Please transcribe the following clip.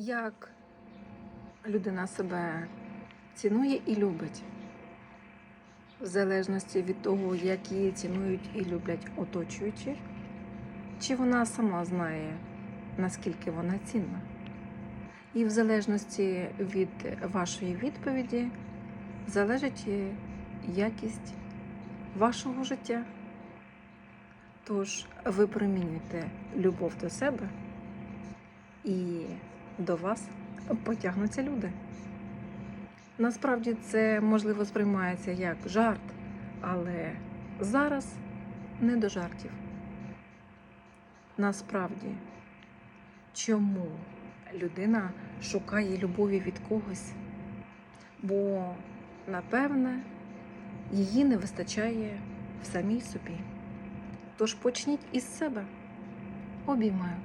як людина себе цінує і любить, в залежності від того, як її цінують і люблять оточуючі, чи вона сама знає, наскільки вона цінна. І в залежності від вашої відповіді залежить якість вашого життя. Тож ви примінюєте любов до себе, і до вас потягнуться люди. Насправді це можливо сприймається як жарт, але зараз не до жартів. Насправді, чому людина шукає любові від когось? Бо, напевне, її не вистачає в самій собі. Тож почніть із себе. Обіймаю.